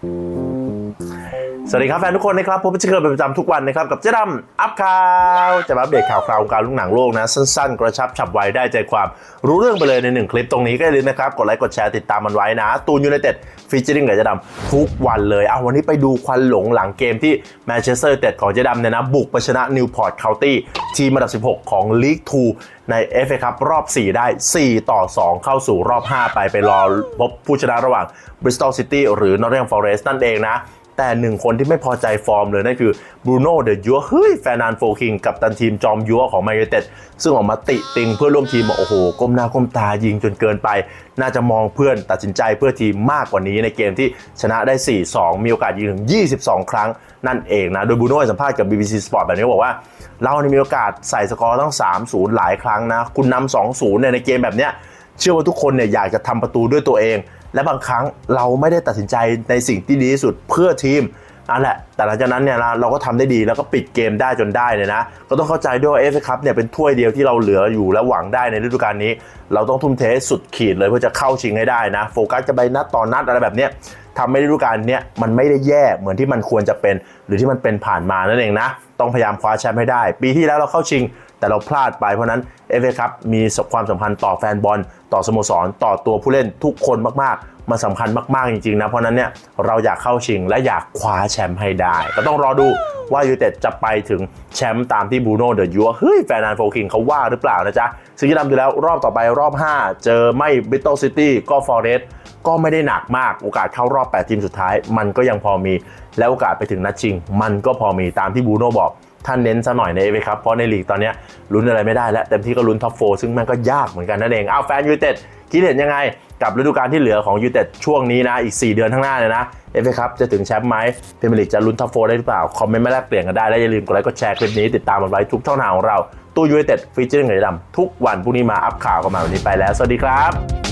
Thank you. สวัสดีครับแฟนทุกคนนะครับผมจะเกิดเป็นประจำทุกวันนะครับ กับเจ๊ดำอัพข่าวจะมาอัปเดตข่าวคราววงการลูกหนังโลกนะ สั้นๆ กระชับฉับไวได้ใจความรู้เรื่องไปเลยในหนึ่งคลิปตรงนี้ก็อย่าลืมนะครับ กดไลค์กดแชร์ติดตามมันไว้นะ ตูนยูไนเต็ดฟีเจอริ่งกับเจ๊ดำทุกวันเลยเอาวันนี้ไปดูควันหลงหลังเกมที่แมนเชสเตอร์เต็ดของเจ๊ดำเนี่ยนะบุกไปชนะนิวพอร์ตเคานตี้ทีมอันดับ 16 ของลีก2ใน FA ครับรอบ 4 ได้ 4 ต่อ 2 เข้าสู่รอบ 5 ไปไปรอพบผู้ชนะระหว่าง Bristol City หรือ Nottingham Forest นั่นเองนะ แต่หนึ่งคนที่ไม่พอใจฟอร์มเลยนั่นคือบรูโน่เดอะยัวเฮ้ยแฟนนานโฟคิงกับตันทีมจอมยัวของแมนยูเต็ดซึ่งออกมาติติงเพื่อร่วมทีมบอกโอ้โห ก้มหน้าก้มตายิงจนเกินไป น่าจะมองเพื่อนตัดสินใจเพื่อทีมมากกว่านี้ในเกมที่ชนะได้ 4-2 มีโอกาสยิงถึง 22 ครั้งนั่นเองนะ โดยบรูโน่สัมภาษณ์กับ BBC Sport แบบนี้บอกว่า เรานี่มีโอกาสใส่สกอร์ตั้ง 3-0 หลายครั้งนะ คุณนำ2-0เนี่ยในเกมแบบเนี้ยเชื่อว่าทุกคนเนี่ยอยากจะทำประตูด้วยตัวเอง และบางครั้งเราไม่ได้ตัดสินใจในสิ่งที่ดีที่สุดเพื่อทีมนั่นแหละ แต่หลังจากนั้นเนี่ยนะเราก็ทำได้ดีแล้วก็ปิดเกมได้จนได้เลยนะ ก็ต้องเข้าใจด้วยเอฟเอคัพเนี่ยเป็นถ้วยเดียวที่เราเหลืออยู่และหวังได้ในฤดูกาลนี้ เราต้องทุ่มเทสุดขีดเลยเพื่อจะเข้าชิงให้ได้นะ โฟกัสจะไปนัดต่อนนัดอะไรแบบเนี้ยทำให้ฤดูกาลเนี้ยมันไม่ได้แย่เหมือนที่มันควรจะเป็น หรือที่มันเป็นผ่านมานั่นเองนะ ต้องพยายามคว้าแชมป์ให้ได้ ปีที่แล้วเราเข้าชิง แต่เราพลาดไปเพราะนั้นเอฟเอคัพมีความสัมพันธ์ต่อแฟนบอล ต่อสโมสร ต่อตัวผู้เล่นทุกคนมากๆ มันสำคัญมากๆจริงๆนะ เพราะนั้นเนี่ยเราอยากเข้าชิงและอยากคว้าแชมป์ให้ได้ ก็ต้องรอดูว่ายูเต็ดจะไปถึงแชมป์ตามที่บูโน่เดอะยัวเฮ้ยแฟนนานโฟคิงเขาว่าหรือเปล่านะจ๊ะซึ่งจะนำดูแล้วรอบต่อไปรอบ 5 เจอไม่บิทเทิลซิตี้ก็ฟอร์เรสก็ไม่ได้หนักมากโอกาสเข้ารอบ 8 ทีมสุดท้าย มันก็ยังพอมี และโอกาสไปถึงนัดชิง มันก็พอมีตามที่บูโน่บอก ท่านเน้นซะหน่อยในเอฟครับเพราะในลีกตอนนี้ลุ้นอะไรไม่ได้แล้วเต็มที่ก็ลุ้นท็อปโฟซึ่งมันก็ยากเหมือนกันนั่นเองเอาแฟนยูเต็ดคิดเห็นยังไงกับฤดูกาลที่เหลือของยูเต็ดช่วงนี้นะ อีก 4 เดือนข้างหน้าเลยนะเอฟครับจะถึงแชมป์ไหมพรีเมียร์ลีกจะลุ้นท็อปโฟได้หรือเปล่า คอมเมนต์มาแลกเปลี่ยนกันได้ และอย่าลืมกดไลค์กดแชร์คลิปนี้ ติดตามมันไว้ทุกช่องทางของเรา ตู้ยูเต็ดฟีเจอร์เงยดำทุกวันพรุ่งนี้มาอัพข่าวกันมาวันนี้ไปแล้ว สวัสดีครับ